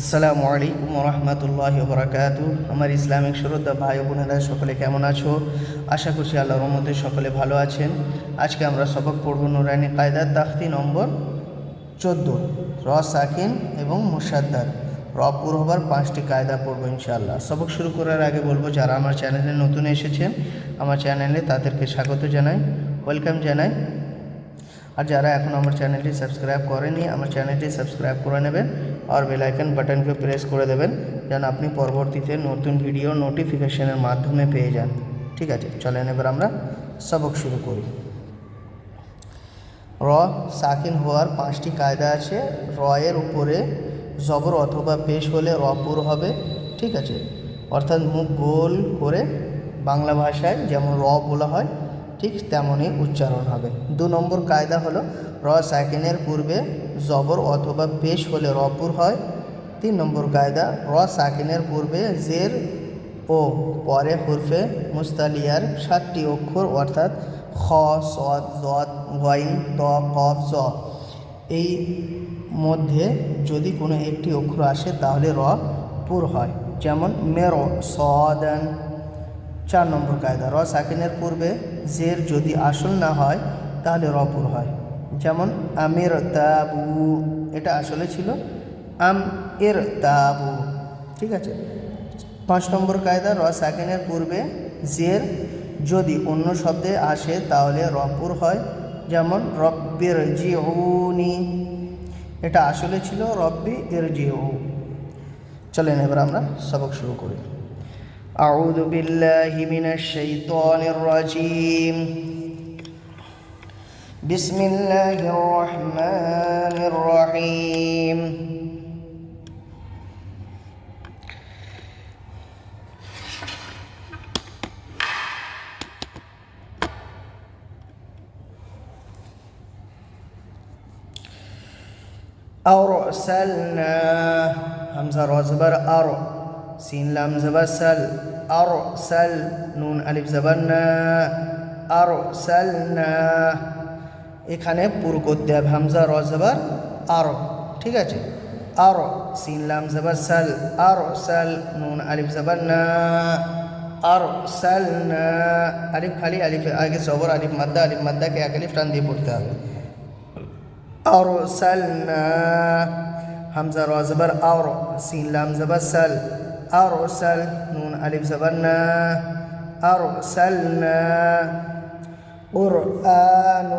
আসসালামু আলাইকুম রহমতুল্লাহ বরাকাত আমার ইসলামিক শ্রদ্ধা ভাই বোনেরা, সকলে কেমন আছো? আশা করছি আল্লাহর রহমতে সকলে ভালো আছেন। আজকে আমরা সবক পড়ব নুরানি কায়দার তাখতি নম্বর চোদ্দ, র সাকিন এবং মুসাদ্দার র হবার পাঁচটি কায়দা পড়ব ইনশাআল্লাহ। সবক শুরু করার আগে বলব, যারা আমার চ্যানেলে নতুন এসেছেন, আমার চ্যানেলে তাদেরকে স্বাগত জানাই। ওয়েলকাম জানাই। আর যারা এখন আমার চ্যানেলটি সাবস্ক্রাইব করেনি, আমার চ্যানেলটি সাবস্ক্রাইব করে নেবেন আর বেল আইকন বাটনকে প্রেস করে দেবেন যেন আপনি পরবর্তীতে নতুন ভিডিও নোটিফিকেশনের মাধ্যমে পেয়ে যান। ঠিক আছে, চলেন এবার আমরা সবক শুরু করি। র, সাকিন হওয়ার পাঁচটি কায়দা আছে। র এর উপরে জবর অথবা পেশ হলে রপুর হবে। ঠিক আছে, অর্থাৎ মুখ গোল করে বাংলা ভাষায় যেমন র বলা হয় ঠিক তেমনই উচ্চারণ হবে। দু নম্বর কায়দা হলো, র সাকিনের পূর্বে জবর অথবা পেশ হলে রপুর হয়। তিন নম্বর কায়দা, র সাকিনের পূর্বে জের ও পরে হুরফে মুস্তালিয়ার সাতটি অক্ষর অর্থাৎ খ সদ জদ ত কফ জ। এই মধ্যে যদি কোনো একটি অক্ষর আসে তাহলে র পুর হয়। যেমন, মেরো সদান চার নম্বর কায়দা। র সাকিনের পূর্বে জের যদি আসল না হয়, তাহলে রপুর হয়। যেমন, আমির তাবু। এটা আসলে ছিল আম এর তাবু। ঠিক আছে? পাঁচ নম্বর কায়দা, র সাকিনের পূর্বে জের যদি অন্য শব্দে আসে, তাহলে রপুর হয়। যেমন, রব্বির জিউনি। এটা আসলে ছিল রব্বি এর জিউ চলেন এবার আমরা সবক শুরু করি। أعوذ بالله من الشيطان الرجيم. بسم الله الرحمن الرحيم. أرسلنا همزة সিন লাম জবর সাল আর সাল নুন আলিফ জবর না আর সাল না এখানে পুর করতে হবে হামজা, র জবর আর, ঠিক আছে? আর সিন লাম জবর সাল আর সাল নুন আলিফ জবর না আর সাল না আলিফ খালি, আলিফ আগে সবর আলিফ মাদ্দা, আলিফ মাদ্দাকে এক আলিফ টান দিয়ে পড়তে হবে। আর সাল না হামজা, র জবর আর সিন লাম জবর أرسل نون ألف زبرنا أرسلنا قرآن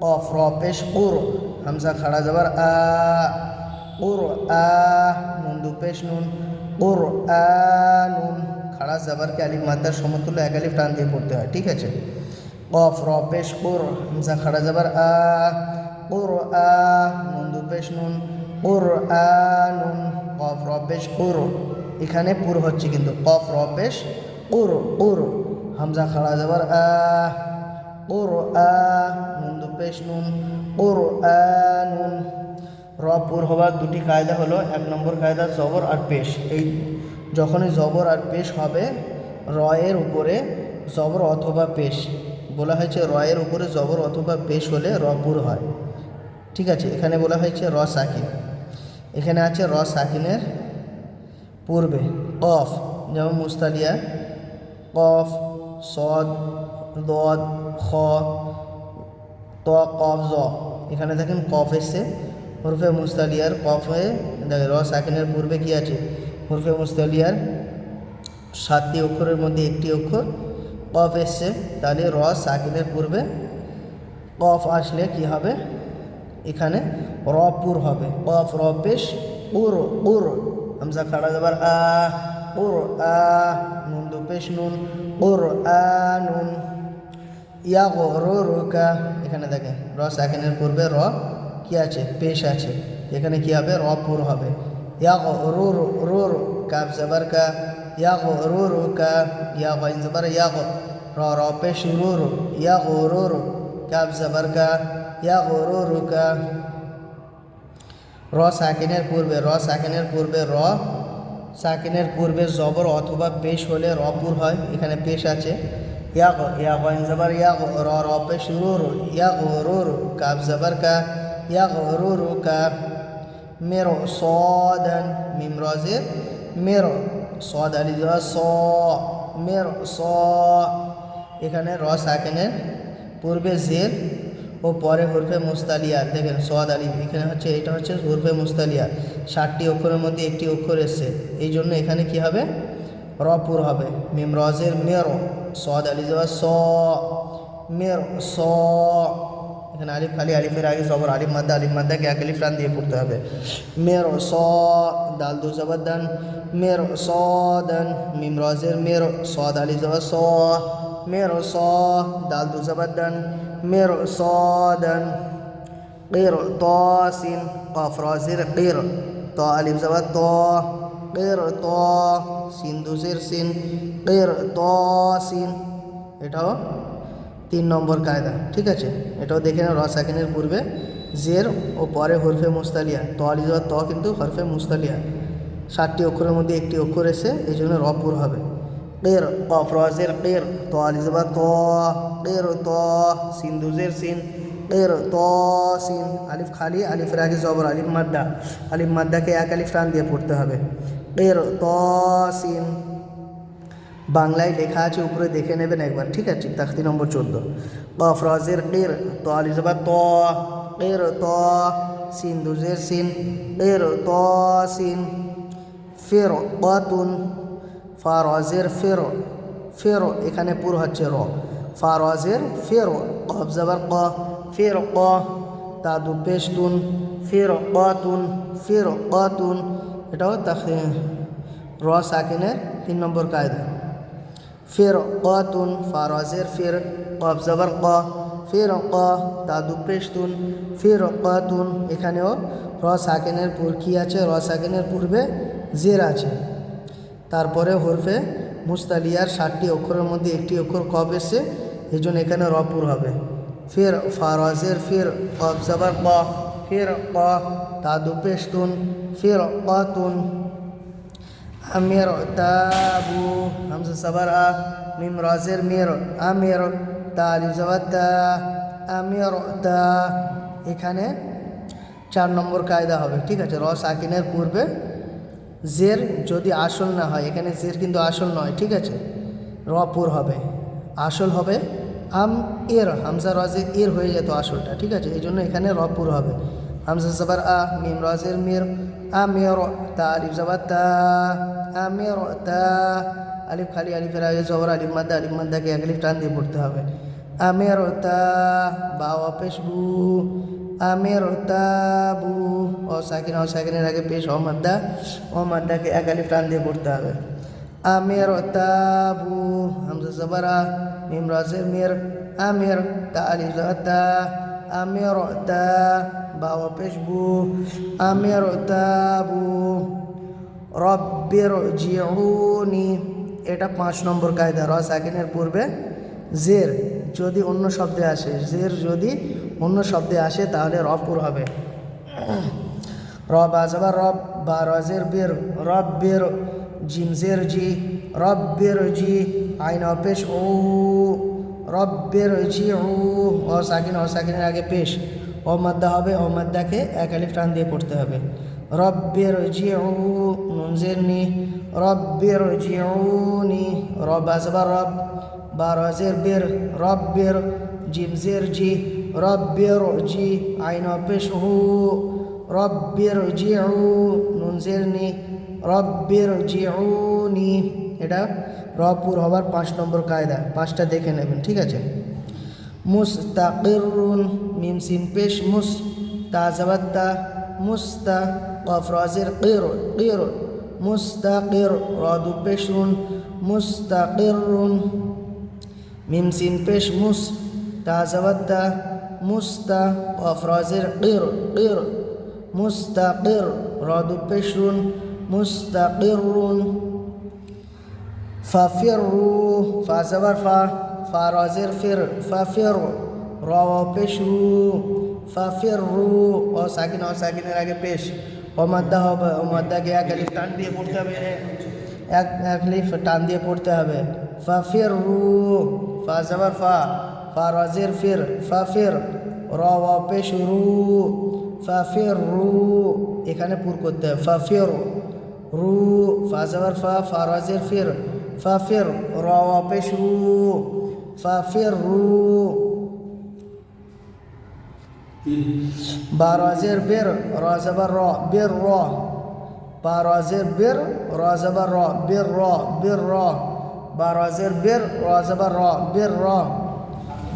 قاف را پیش قر همزة خڑا زبر آ قرآ نون دو پیش نون قرآن খাড়া জাবারকে আলিফ মাদ্দার সমতুল্য এক আলিফ টান দিয়ে পড়তে হয় ঠিক আছে কফ র পেশ কুর হামজা খাড়া জাবার আ কুর আ নুন দু পেশ নুন কুর আ নুন কফ র পেশ কুর এখানে পুর হচ্ছে কিন্তু কফ র পেশ। কুর কুর। হামজা খাড়া জাবার আ, কুর আ, নুন পেশ নুন, কুর আ, নুন। র পুর হবার দুটি কায়দা হলো, এক নম্বর কায়দা জবর আর পেশ। এই যখনই জবর আর পেশ হবে, রয়ের উপরে জবর অথবা পেশ। বলা হয়েছে রয়ের উপরে জবর অথবা পেশ হলে রপুর হয়। ঠিক আছে, এখানে বলা হয়েছে র সাকিন। এখানে আছে র সাকিনের পূর্বে, কফ, যেমন মুস্তালিয়া, কফ, সদ, দদ, খ, ত, কফ, জ। এখানে দেখেন কফ এসছে, হরফে মুস্তালিয়ার কফ হয়ে, দেখেন র সাকিনের পূর্বে কি আছে? হরফে মুস্তালিয়ার সাতটি অক্ষরের মধ্যে একটি অক্ষর কফ এসছে, তাহলে র সাকিনের পূর্বে কফ আসলে কি হবে? এখানে রপুর হবে, কফ র পেশ, উর উর। হামজা খাড়া যাবার আ, উর, আ, নুন দু পেশ নুন, উর, আ, নুন। ইয়া রো রোকা এখানে দেখেন, র সাকিনের পূর্বে র কি আছে? পেশ আছে। এখানে কি হবে? রপুর হবে। ইয়া গো রো রো রো রো কাপ জবর কা। ইয়া গো রো রো কা ইয়া গো জবর ইয়া র র পেশ রো রো ইয়া গো রো রো কাপ জবর কা। ইয়া গো রো রো কা র সাকিনের পূর্বে, র সাকিনের পূর্বে র, সাকিনের পূর্বে জবর অথবা পেশ হলে রপুর হয়, এখানে পেশ আছে। ইয়া গো ইয়া জবর ইয়া র র পেশ রো রো ইয়া গো রো রো কাপ জবর কা ইয়া গো রো রো কা মেরো সদান, মিম রজের মেরো সদ আলি দেওয়া স, মেরো স। এখানে র সাকেনের পূর্বে জের ও পরে হরফে মুস্তালিয়া, দেখেন সোয়াদ আলিফ এখানে হচ্ছে, এটা হচ্ছে হরফে মুস্তালিয়া, ষাটটি অক্ষরের মধ্যে একটি অক্ষর এসছে, এই জন্য এখানে কি হবে? রপুর হবে, মিম রজের মেরো সোয়াদ আলি দেওয়া স, মেরো স, এখানে আলিফ, খালি আলিফের আগে জবর, আলিফ মাদ্দা, আলিফ মাদ্দাকে এক আলিফ টান দিয়ে পড়তে হবে, মেরো স, দাল দু জবর দান, মেরো স দান, মিম রজের মেরো সোয়াদ আলি দেওয়া স, মেরো স, দাল দু জবর দান মেরো স দান قير طاس قاف رازر قير طا ألف زبر طا قير طا সিন দুজের সিন قير طاسين এটাও তিন নম্বর কায়দা ঠিক আছে এটাও দেখে নেন র সাকিনের পূর্বে জের ও পরে হরফে মুস্তালিয়া ত আলি যাওয়ার ত কিন্তু হরফে মুস্তালিয়া ষাটটি অক্ষরের মধ্যে একটি অক্ষর এসে এই জন্য রপুর হবে কের কফ রজের কের ত আলি যাবার ত কের ত সিন দুজের সিন কের ত সিন আলিফ খালি আলিফের আগে জবর আলিফ মাদ্দা আলিফ মাদ্দাকে এক আলিফ টান দিয়ে পড়তে হবে। কের ত সিন বাংলায় লেখা আছে, উপরে দেখে নেবেন একবার, ঠিক আছে? তাখতি নম্বর চোদ্দ। কফ রজের কের ত আলি জবা ত কের ত সিন দুজের সিন কের ত সিন ফের কতুন ফা রজের ফেরো, ফের, এখানে পুরো হচ্ছে র। ফা রজের ফের, কফ জবর ক, ফের ক তাদু পেশতুন, ফের কতুন ফের কতুন, এটাও তাখতি র সাকিনের তিন নম্বর কায়দা। ফের কতুন, ফারাজের ফের, কফ জবর ক, ফের ক, দাদু পেশতুন, ফের কতুন, এখানেও র সাকেনের পুর কি আছে? র সাকেনের পূর্বে জের আছে। তারপরে হরফে মুস্তালিয়ার ষাটটি অক্ষরের মধ্যে একটি অক্ষর কব এসছে এই জন্য এখানে রপুর হবে। ফের ফারাজের ফের কফ জবর ক, ফের ক দাদু পেশতুন ফের কতুন আমির তাবু, হামজা সাবার আ মিম রাজের মির, আমির তা আলিফ জাবার তা, আমির তা। এখানে চার নম্বর কায়দা হবে, ঠিক আছে? রস আকিনের পূর্বে জের যদি আসল না হয়, এখানে জের কিন্তু আসল নয়, ঠিক আছে? রপুর হবে। আসল হবে আম এর, হামজা রাজের এর হয়ে যেত আসলটা, ঠিক আছে? এই জন্য এখানে রপুর হবে। হামজা সাবার আ, মিম রাজের মির আমির তা, আলিফ জাবার তা আমির তা, আলিফ খালি আলিফের আগে জবর, আলিফ মাদ্দা, আলিফ মাদ্দাকে এক আলিফ টান দিয়ে পড়তে হবে। আমির তা, বাওয়া পেশবু আমির তাবু ও সাকিন, ও সাকিনের আগে পেশ ও মাদ্দা ও মাদ্দাকে এক আলিফ টান দিয়ে পড়তে হবে। আমির তাবু হামজা জবরা মিম রাজের মির, আমির তা আলিফ তা আমির তা বাওয়া পেশবু আমির তাবু রব্বের জিউনি এটা পাঁচ নম্বর কায়দা। র সাকিনের পূর্বে, জের যদি অন্য শব্দে আসে, জের যদি অন্য শব্দে আসে, তাহলে রপুর হবে। রব আজবা রব, বা রজের বের, রব বের, জিমজের জি, রব বের জি, আইন অপেশ ও, রব বের জি, ও, অ সাকিন, অ সাকিনের আগে পেশ। ও মাদ্দা হবে, ও মাদ্দাকে এক আলিফ টান দিয়ে পড়তে হবে। রব্বের জিউ নুনজের নি রব্বের জিউনি রব আসবা রব, বা রজের বের রব্বের জিমজের জি রব্বের জি আইন পেশ হু রব্বের জিউ নুনজের নি রব্বের জিউনি এটা রপুর হবার পাঁচ নম্বর কায়দা। পাঁচটা দেখে নেবেন, ঠিক আছে? মুস্তাকিরুন, মিম সিন পেশ, মুস, তা জাবাত্তা মুস্তা, কফ রাজের, কির কির, মুস্তাকির, রাদু পেশরুন, মুস্তাকিরুন। মিম সিন পেশ, মুস, তা জাবাত্তা মুস্তা কফ রাজের কির কির মুস্তাকির রাদু পেশরুন মুস্তাকিরুন ففروا فزبر فا فرازر فر ففروا রাওয়া পেশ রু ফাফের রু ও সাকিন ও সাকিনের আগে পেশ ও মাদ্দা হবে ও মাদ্দাকে এক আলিফ টান দিয়ে পড়তে হবে এক এক লিফ টান দিয়ে পড়তে হবে ফাফের রু ফা জাবার ফা ফা রাজের ফির ফাফের রাওয়া পেশ রু ফাফের রু এখানে পুর করতে হবে ফা ফির রু ফা জাবার ফা ফারাজের ফির ফা ফির র পেশ রু ফা ফির রু বারাজের বের র জাবার র বের র বারাজের বের র জাবার র বের র বের র বারাজের বের র জাবার র বের র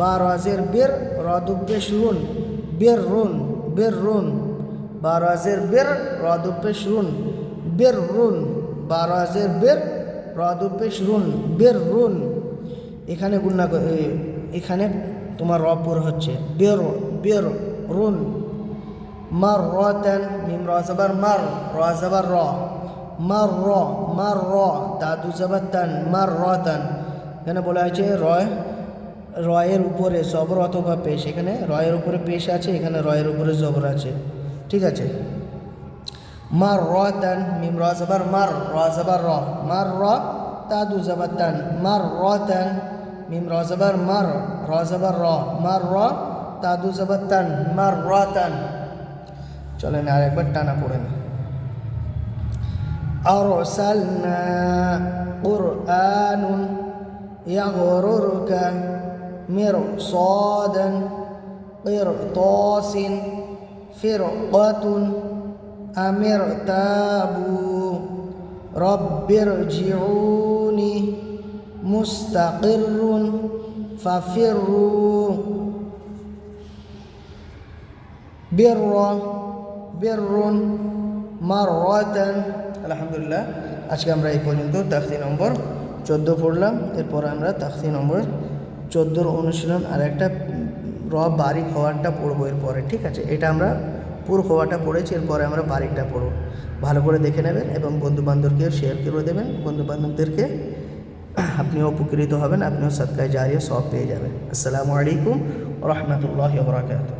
বারাজের বের র দুপেশ রুন বের রুন বের রুন। বারাজের বের র দুপেশ রুন বের রুন। বারাজের বের র দুপেশ রুন বের রুন। এখানে গুণনা এখানে তোমার রপুর হচ্ছে, বের বের রুন। মার রতেন মিম র জবর মার র জবর র। মার র মার র, দাদু জবর তান মার রতান এখানে বলা হয়েছে, রয় রয়ের উপরে জবর অথবা পেশ এখানে রয়ের উপরে পেশ আছে এখানে রয়ের উপরে জবর আছে ঠিক আছে মার রতান মিম র জবর মার র জবর র মার র দাদু জবর তান মার রতান মিম র জবর মার র জবর র মার র দাদু জবর তান মার রতান চলেন আর একবার টানা পড়ে না أرسلنا قرآن يغررك مرصادا قرطاس فرقة أم ارتابوا رب ارجعوني مستقر ففروا بر بر মারাতান আলহামদুলিল্লাহ আজকে আমরা এই পর্যন্ত তাখতি নম্বর চোদ্দো পড়লাম এরপর আমরা তাখতি নম্বর চোদ্দোর অনুশীলন আর একটা র বারিক হওয়ারটা পড়ব এরপরে, ঠিক আছে? এটা আমরা পুরো হওয়াটা পড়েছি, এরপরে আমরা বারিকটা পড়ব। ভালো করে দেখে নেবেন এবং বন্ধুবান্ধবকে শেয়ার করে দেবেন। বন্ধুবান্ধবদেরকে আপনিও উপকৃত হবেন, আপনিও সৎকায় জারিয়ে সব পেয়ে যাবেন। আসসালামু আলাইকুম রহমতুল্লাহ বরাকাতুহ।